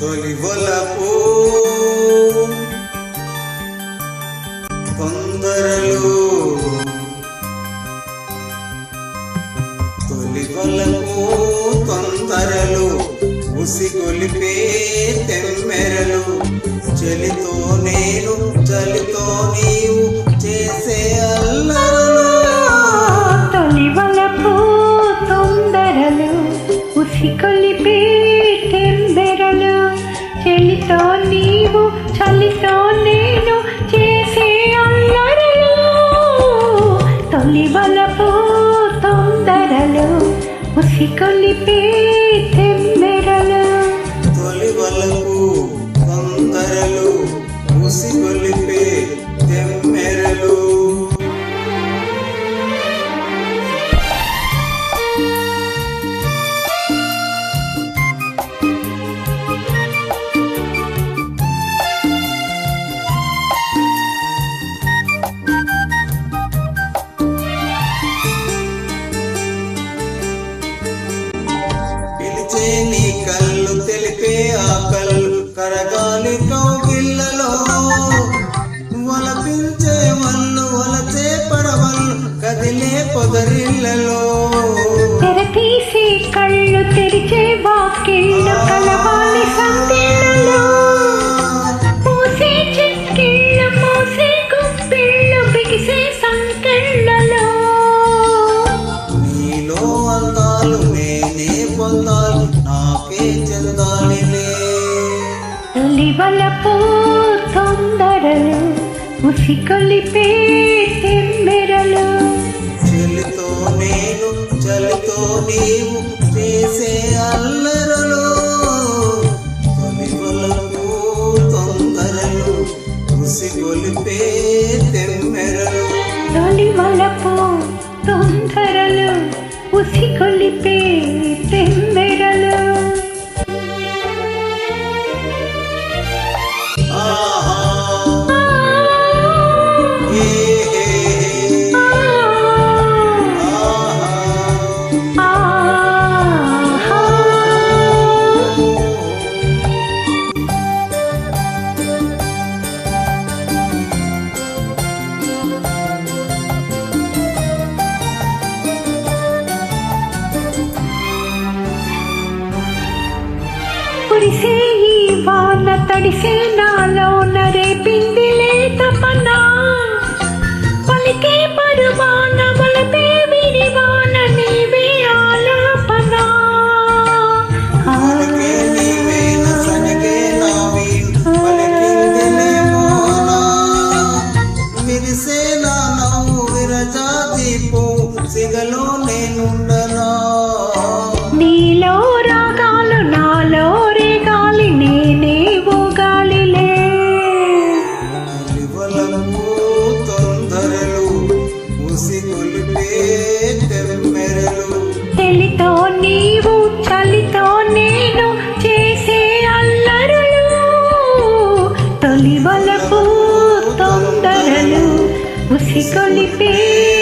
తొలి వలపు. తొందరలు తొలి వలపు తొందరలు ఉసిగొలిపే తెమ్మెరలు. చలితో నేను చలితో నీవు చేసే అల్లరలు. తొలివలపు తొందరలు ఉసికొలిపే తెంబెరలు చలితో నీవు చలితో నేను చేసే అల్లరలు. తొలివలపు తొందరలు ఉసికొలిపే తెమ్మే పిలిచే నీ కళ్ళు తెలిపే ఆ కళ్ళు కరగాలి కౌగిళ్ళలో. వలపించే వల్లు వలచే పడవల్లు కదిలే పొదరిళ్ళలో. తెరతీసి కళ్ళు తెరిచే వాకిళ్ళు పొందాలి నాకే చెందాలిలే. తొలివలపు తొందరలు ఉసికొలిపే తెమ్మెరలు చెలితో నేను చలితో నీవు చేసే అల్లరలు. తొలి వలకు తొందరలు ఉసిగొలిపే తెమ్మెరలు తొలివలపు తొందరలు ఉసికొలిపే కురిసే ఈ వాన తడిసే నాలో నరే పిండి Piccoli figli